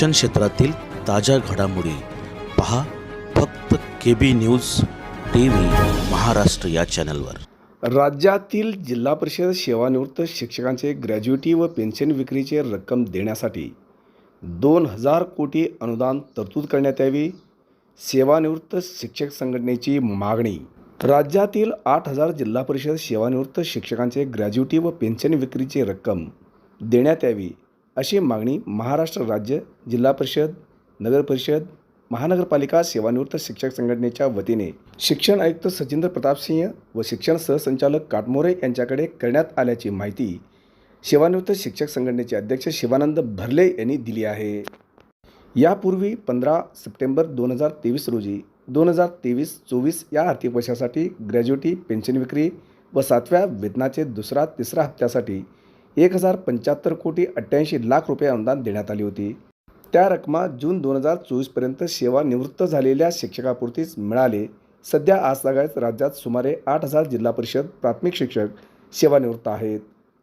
शिक्षण क्षेत्रातील ताज्या घडामोडी पहा फक्त K B news T V Maharashtra या चॅनलवर. राज्यातील जिल्हा परिषद सेवानिवृत्त शिक्षकांचे ग्रॅज्युएटी व पेन्शन विक्रीचे रक्कम देण्यासाठी दोन हजार कोटी अनुदान तरतूद करण्यात यावी सेवानिवृत्त शिक्षक संघटनेची मागणी. राज्यातील आठ हजार जिल्हा परिषद सेवानिवृत्त शिक्षकांचे ग्रॅज्युएटी व पेन्शन विक्रीची रक्कम देण्यात यावी अशी मागणी महाराष्ट्र राज्य जिल्हा परिषद नगर परिषद महानगरपालिका सेवानिवृत्त शिक्षक संघटनेच्या वतीने शिक्षण आयुक्त सचिंद्र प्रतापसिंह व शिक्षण सहसंचालक काटमोरे यांच्याकडे करण्यात आल्याची माहिती सेवानिवृत्त शिक्षक संघटनेचे अध्यक्ष शिवानंद भरले यांनी दिली आहे. यापूर्वी पंधरा सप्टेंबर दोन हजार तेवीस रोजी दोन हजार तेवीस चोवीस या आर्थिक वर्षासाठी ग्रॅज्युटी पेन्शन विक्री व सातव्या वेतनाचे दुसरा तिसरा हप्त्यासाठी एक हजार पंच्याहत्तर कोटी अठ्ठ्याऐंशी लाख रुपये अनुदान देण्यात आली होती. त्या रकमा जून दोन हजार चोवीसपर्यंत सेवानिवृत्त झालेल्या शिक्षकापुरतीच मिळाले. सध्या आज सगळ्याच राज्यात सुमारे आठ हजार जिल्हा परिषद प्राथमिक शिक्षक सेवानिवृत्त आहेत.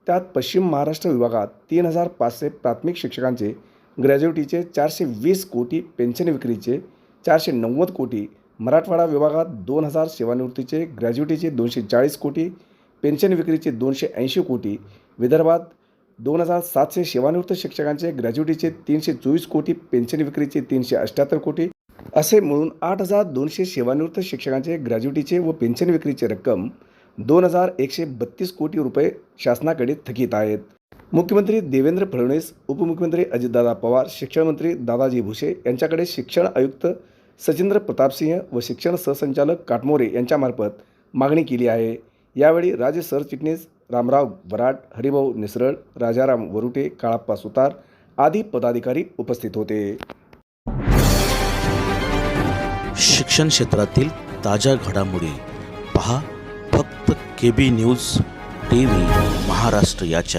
त्यात पश्चिम महाराष्ट्र विभागात तीन हजार पाचशे प्राथमिक शिक्षकांचे ग्रॅज्युटीचे चारशे वीस कोटी पेन्शन विक्रीचे चारशे नव्वद कोटी मराठवाडा विभागात दोन हजार सेवानिवृत्तीचे ग्रॅज्युएटीचे दोनशे चाळीस कोटी पेन्शन विक्रीचे दोनशे ऐंशी कोटी विदर्भात दोन हजार सातशे सेवानिवृत्त शिक्षकांचे ग्रॅज्युटीचे तीनशे चोवीस कोटी पेन्शन विक्रीचे तीनशे अठ्ठ्याहत्तर कोटी असे मिळून आठ हजार दोनशे सेवानिवृत्त शिक्षकांचे ग्रॅज्युटीचे व पेन्शन विक्रीची रक्कम दोन हजार एकशे बत्तीस कोटी रुपये शासनाकडे थकीत आहेत. मुख्यमंत्री देवेंद्र फडणवीस उपमुख्यमंत्री अजितदादा पवार शिक्षणमंत्री दादाजी भुसे यांच्याकडे शिक्षण आयुक्त सचिंद्र प्रतापसिंह व शिक्षण सहसंचालक काटमोरे यांच्यामार्फत मागणी केली आहे. यावेळी राज्य सरचिटणीस रामराव बराट हरिभाऊ निसरळ राजाराम वरुटे काळाप्पा सुतार आदी पदाधिकारी उपस्थित होते. शिक्षण क्षेत्रातील ताज्या घडामोडी पहा. फक्त K B news T V Maharashtra या